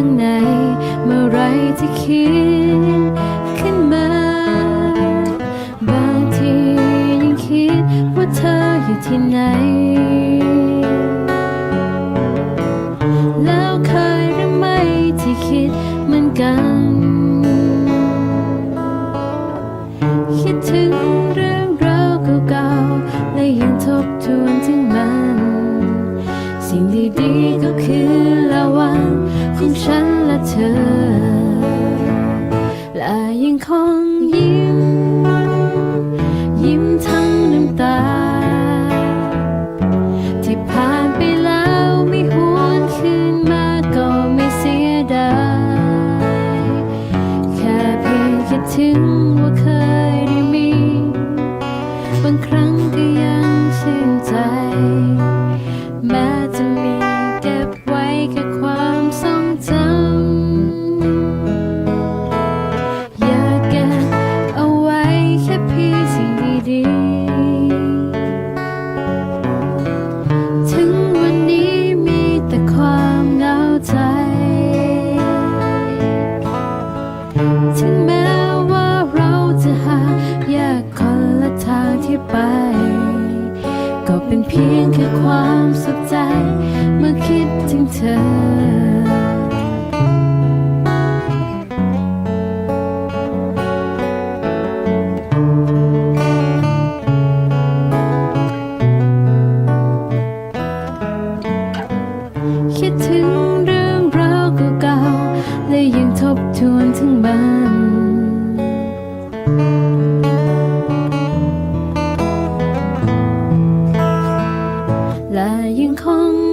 างใน เมื่อไรที่คิดขึ้นมา บางทียังคิดว่าเธออยู่ที่ไหน แล้วเคยหรือไม่ที่คิดเหมือนกัน คิดถึง สิ่งดีๆก็คือละวันของฉันและเธอ และยังคงยิ้ม ยิ้มทั้งน้ำตา ที่ผ่านไปแล้วไม่หวนคืนมาก็ไม่เสียดาย แค่เพียงคิดถึง จะมีเก็บไว้แค่ความทรงจำอยากเก็บเอาไว้แค่เพียงสิ่งดีๆ ถึงวันนี้มีแต่ความเหงาใจ ถึงแม้ว่าเราจะหาแยกคนละทางที่ไป ก็เป็นเพียงแค่ความ และ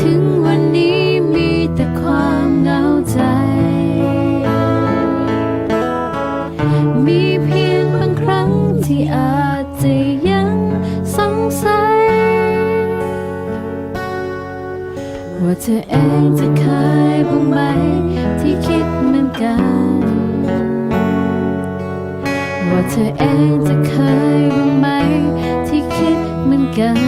ถึงวันนี้มีแต่ความเหงาใจ มีเพียงบางครั้งที่อาจจะยังสงสัย ว่าเธอเองจะเคยบ้างไหม ที่คิดเหมือนกัน ว่าเธอเองจะเคยบ้างไหม ที่คิดเหมือนกัน